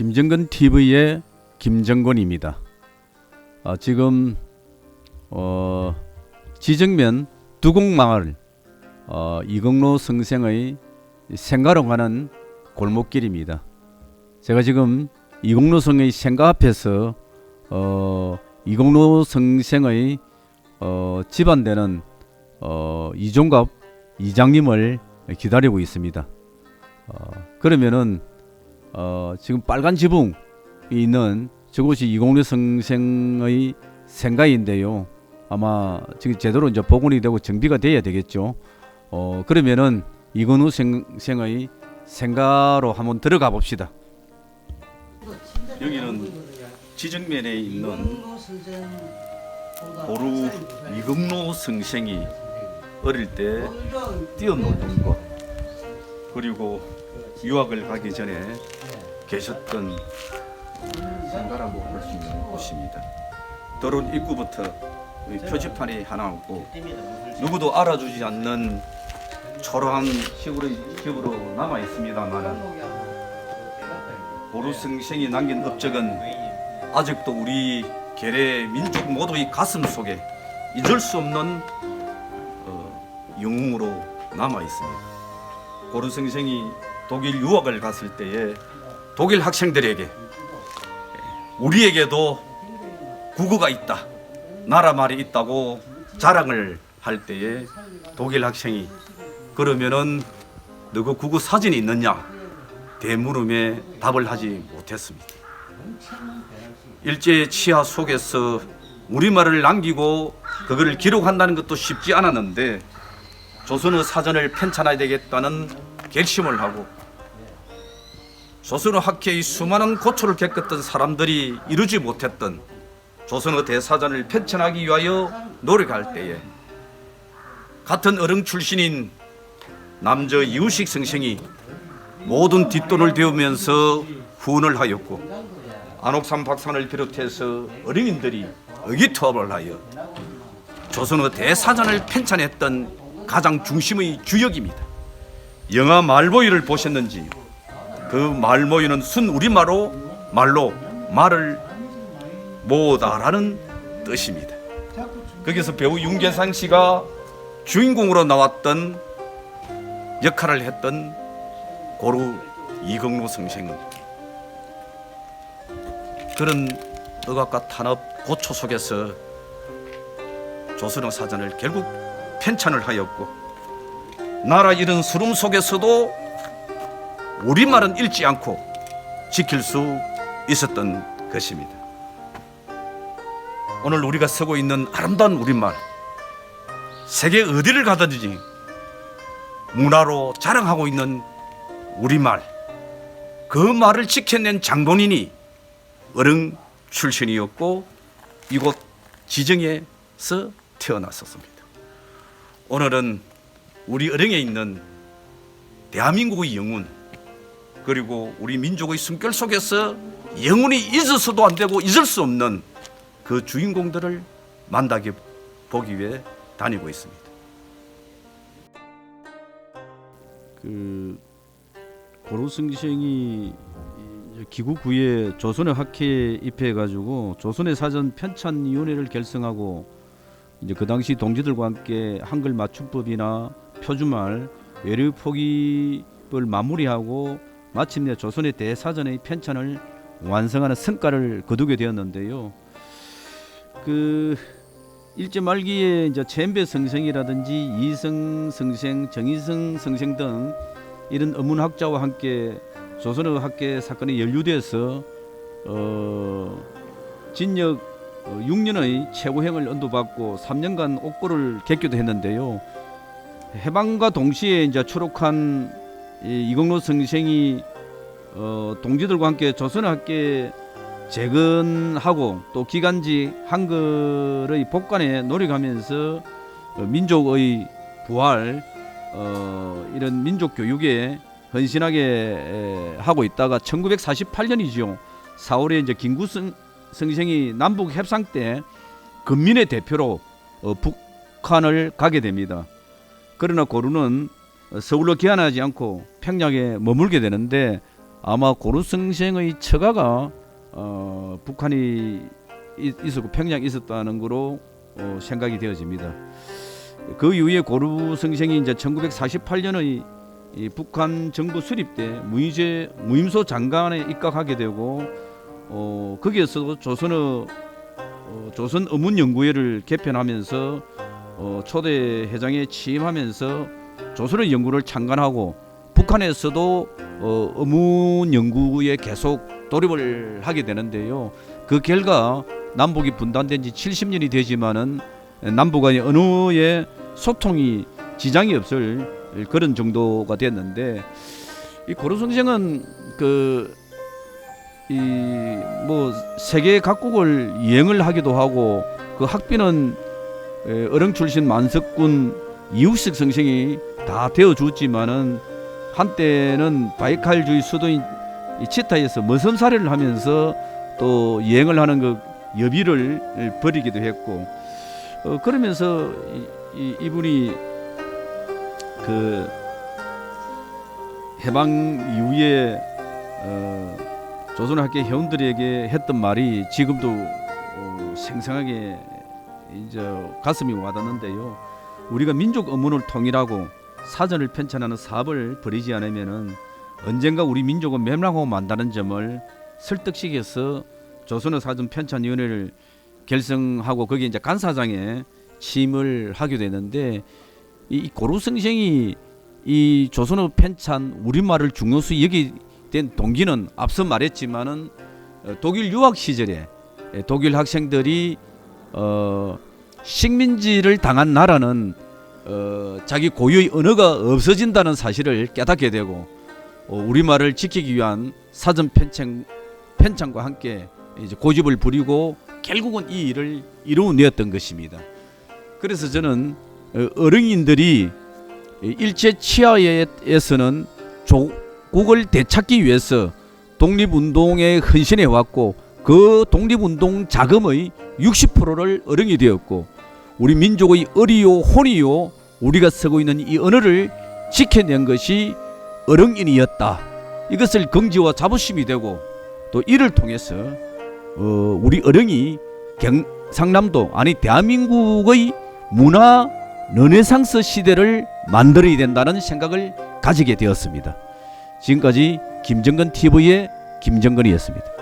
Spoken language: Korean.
김정근 TV의 김정근입니다. 아, 지금 어, 지정면 두곡마을 어, 이경로 성생의 생가로 가는 골목길입니다. 제가 지금 이공로 성의 생가 앞에서 어, 이공로 성생의 어, 집안되는 어, 이종갑 이장님을 기다리고 있습니다. 어, 그러면은 어, 지금 빨간 지붕이 있는 저곳이 이공로 성생의 생가인데요. 아마 지금 제대로 이제 복원이 되고 정비가 돼야 되겠죠. 어, 그러면은 이건우 생생의 생가로 한번 들어가 봅시다. 여기는 지정면에 있는 고루 이금로 성생이 어릴 때 뛰어놀던 곳 그리고 유학을 가기 전에 계셨던 생가라고 할수 있는 곳입니다. 도론 입구부터 이 표지판이 하나 없고 누구도 알아주지 않는 초라한 시골의 집으로 남아 있습니다만은 고루성생이 남긴 업적은 아직도 우리 계래 민족 모두의 가슴 속에 잊을 수 없는 어, 영웅으로 남아 있습니다. 고루성생이 독일 유학을 갔을 때에 독일 학생들에게 우리에게도 국어가 있다, 나라 말이 있다고 자랑을 할 때에 독일 학생이 그러면은 너그 국어 사진이 있느냐? 대물음에 답을 하지 못했습니다. 일제 치하 속에서 우리말을 남기고 그거를 기록한다는 것도 쉽지 않았는데 조선어 사전을 편찬해야 되겠다는 결심을 하고 조선어 학회의 수많은 고초를 겪었던 사람들이 이루지 못했던 조선어 대사전을 편찬하기 위하여 노력할 때에 같은 어릉 출신인 남저 이우식 선생이 모든 뒷돈을 데우면서 후원을 하였고 안옥산 박사를 비롯해서 어린이들이 의기투합을 하여 조선어 대사전을 편찬했던 가장 중심의 주역입니다. 영화 말보이를 보셨는지 그 말모이는 순 우리말로 말로 말을 모다라는 뜻입니다. 거기서 배우 윤계상 씨가 주인공으로 나왔던 역할을 했던 고루 이경로 선생은 그런 억압과 탄압 고초 속에서 조선어 사전을 결국 편찬을 하였고 나라 잃은 수름 속에서도 우리말은 잃지 않고 지킬 수 있었던 것입니다. 오늘 우리가 쓰고 있는 아름다운 우리말 세계 어디를 가든지 문화로 자랑하고 있는 우리말 그 말을 지켜낸 장본인이 어릉 출신이었고 이곳 지정에서 태어났었습니다. 오늘은 우리 어릉에 있는 대한민국의 영웅 그리고 우리 민족의 숨결 속에서 영원히 잊어서도 안 되고 잊을 수 없는 그 주인공들을 만나게 보기 위해 다니고 있습니다. 그 고로승생이 기국 후에 조선의 학회에 입회해 가지고 조선의 사전 편찬위원회를 결성하고 이제 그 당시 동지들과 함께 한글 맞춤법이나 표준말 외래 포기를 마무리하고 마침내 조선의 대사전의 편찬을 완성하는 성과를 거두게 되었는데요. 그 일제 말기에 이제 첸배 성생이라든지 이성 성생, 정희성 성생 등 이런 어문학자와 함께 조선어 학계 사건에 연루돼서 어, 진역 어, 6년의 최고형을 언도받고 3년간 옥고를 객교도 했는데요. 해방과 동시에 이제 추록한 이 이공로 선생이 어, 동지들과 함께 조선어 학계 재건하고 또 기간지 한글의 복관에 노력하면서 어, 민족의 부활 어, 이런 민족 교육에 헌신하게 에, 하고 있다가 1948년이죠. 4월에 이제 김구 성, 성생이 남북 협상 때 근민의 대표로 어, 북한을 가게 됩니다. 그러나 고루는 서울로 귀환하지 않고 평양에 머물게 되는데 아마 고루성생의 처가가 어, 북한이 있- 있었고 평양에 있었다는 거로 어, 생각이 되어집니다. 그 이후에 고루성생이 이제 1948년의 이 북한 정부 수립 때 무임제 무임소 장관에 입각하게 되고 어, 거기에서도 조선어 어, 조선 어문 연구회를 개편하면서 어, 초대 회장에 취임하면서 조선어 연구를 창간하고 북한에서도 어, 어문 연구에 계속 돌입을 하게 되는데요. 그 결과 남북이 분단된 지 70년이 되지만은 남북 간의 언어의 소통이 지장이 없을 그런 정도가 됐는데 이 고려성생은 그 이 뭐 세계 각국을 여행을 하기도 하고 그 학비는 에, 어릉 출신 만석군 이웃식 성생이 다 되어 줬지만은 한때는 바이칼주의 수도인 이 치타에서 머슴살이를 하면서 또 여행을 하는 그 여비를 벌이기도 했고 어, 그러면서 이, 이, 이 분이 그 해방 이후에 어, 조선학계 회원들에게 했던 말이 지금도 어, 생생하게 이제 가슴이 와닿는데요. 우리가 민족 어문을 통일하고 사전을 편찬하는 사업을 벌이지 않으면은 언젠가 우리 민족은 멸망하고 만다는 점을 설득시켜서 조선어 사전 편찬위원회를 결성하고 거기에 이제 간사장에 취임을 하게 되는데 이 고루성생이 이 조선어 편찬 우리말을 중요시 여기 된 동기는 앞서 말했지만은 어, 독일 유학 시절에 예, 독일 학생들이 어, 식민지를 당한 나라는 어, 자기 고유의 언어가 없어진다는 사실을 깨닫게 되고 어, 우리말을 지키기 위한 사전 편찬 편찬과 함께 이제 고집을 부리고 결국은 이 일을 이루어내었던 것입니다. 그래서 저는 어, 어른인들이 일제 치하에서는 조국을 되찾기 위해서 독립운동에 헌신해 왔고 그 독립운동 자금의 60%를 어른이 되었고 우리 민족의 어리요 혼이요 우리가 쓰고 있는 이 언어를 지켜낸 것이 어른인이었다. 이것을 긍지와 자부심이 되고 또 이를 통해서 어, 우리 어른이 경 상남도 아니 대한민국의 문화 르네상스 시대를 만들어야 된다는 생각을 가지게 되었습니다. 지금까지 김정근 TV의 김정근이었습니다.